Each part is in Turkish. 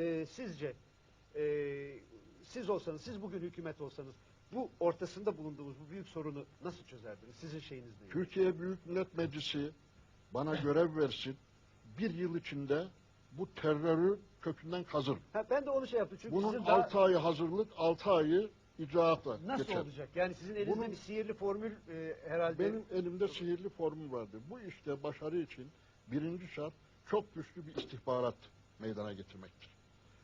Ee, sizce e, siz olsanız, siz bugün hükümet olsanız bu ortasında bulunduğumuz bu büyük sorunu nasıl çözerdiniz? Sizin şeyiniz ne? Türkiye Büyük Millet Meclisi bana görev versin. Bir yıl içinde bu terörü kökünden kazır. Ha, ben de onu şey yaptım çünkü Bunun sizin daha 6 ayı hazırlık, 6 ayı icraatla nasıl geçer. olacak? Yani sizin elinizde Bunun- bir sihirli formül e, herhalde. Benim elimde sihirli formül vardır. Bu işte başarı için birinci şart çok güçlü bir istihbarat meydana getirmektir.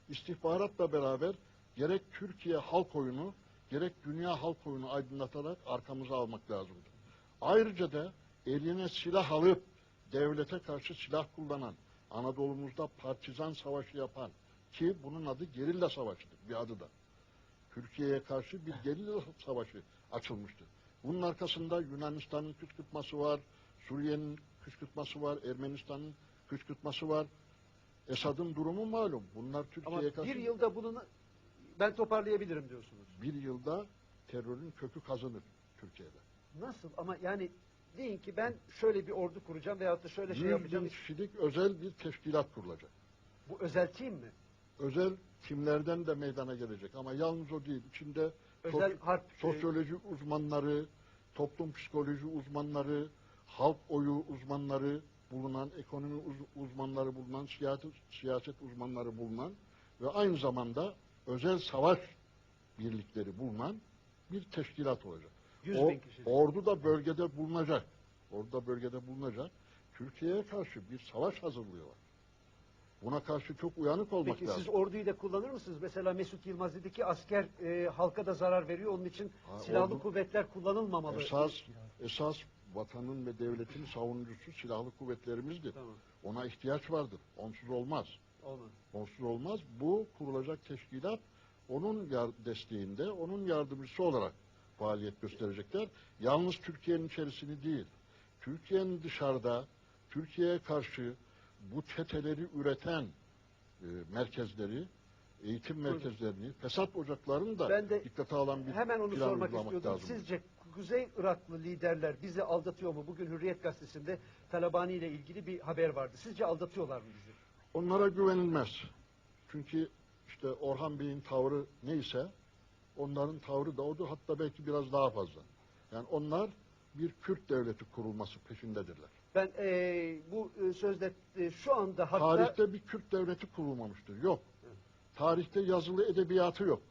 İstihbaratla beraber gerek Türkiye halk oyunu gerek dünya halk oyunu aydınlatarak arkamıza almak lazımdır. Ayrıca da eline silah alıp devlete karşı silah kullanan, Anadolu'muzda partizan savaşı yapan ki bunun adı gerilla savaşıdır bir adı da. Türkiye'ye karşı bir gerilla savaşı açılmıştır. Bunun arkasında Yunanistan'ın kışkırtması var, Suriye'nin kışkırtması var, Ermenistan'ın kışkırtması var. Esad'ın durumu malum. Bunlar Ama Türkiye'ye karşı bir yılda bunu ben toparlayabilirim diyorsunuz. bir yılda terörün kökü kazanır Türkiye'de. Nasıl? Ama yani deyin ki ben şöyle bir ordu kuracağım veyahut da şöyle şey 100 yapacağım. bin kişilik özel bir teşkilat kurulacak. Bu özel tim mi? Özel timlerden de meydana gelecek ama yalnız o değil. İçinde Özel sos- harp e, sosyoloji uzmanları, toplum psikoloji uzmanları, halk oyu uzmanları bulunan, ekonomi uz- uzmanları bulunan, siyaset, siyaset uzmanları bulunan ve aynı zamanda özel savaş birlikleri bulunan bir teşkilat olacak. 100 O- bin kişi. ordu da bölgede bulunacak. Ordu da bölgede bulunacak. Türkiye'ye karşı bir savaş hazırlığı var. Buna karşı çok uyanık olmak Peki lazım. siz orduyu da kullanır mısınız? Mesela Mesut Yılmaz dedi ki asker e, halka da zarar veriyor. Onun için Ha, silahlı ordu- kuvvetler kullanılmamalı. Esas esas vatanın ve devletin savunucusu silahlı kuvvetlerimizdir. Tamam. Ona ihtiyaç vardır. Onsuz olmaz. Olmaz. Onsuz olmaz. Bu kurulacak teşkilat onun desteğinde, onun yardımcısı olarak faaliyet gösterecekler. Yalnız Türkiye'nin içerisini değil, Türkiye'nin dışarıda, Türkiye'ye karşı bu çeteleri üreten e, merkezleri, eğitim merkezlerini, fesat ocaklarını da Ben de dikkate alan bir Hemen onu plan sormak istiyordum. lazım. Sizce Kuzey Iraklı liderler bizi aldatıyor mu? Bugün Hürriyet Gazetesi'nde Talabani ile ilgili bir haber vardı. Sizce aldatıyorlar mı bizi? Onlara güvenilmez. Çünkü işte Orhan Bey'in tavrı neyse onların tavrı da odur. Hatta belki biraz daha fazla. Yani onlar bir Kürt devleti kurulması peşindedirler. Ben e, bu sözde e, şu anda hatta Tarihte bir Kürt devleti kurulmamıştır. Yok. Tarihte yazılı edebiyatı yok.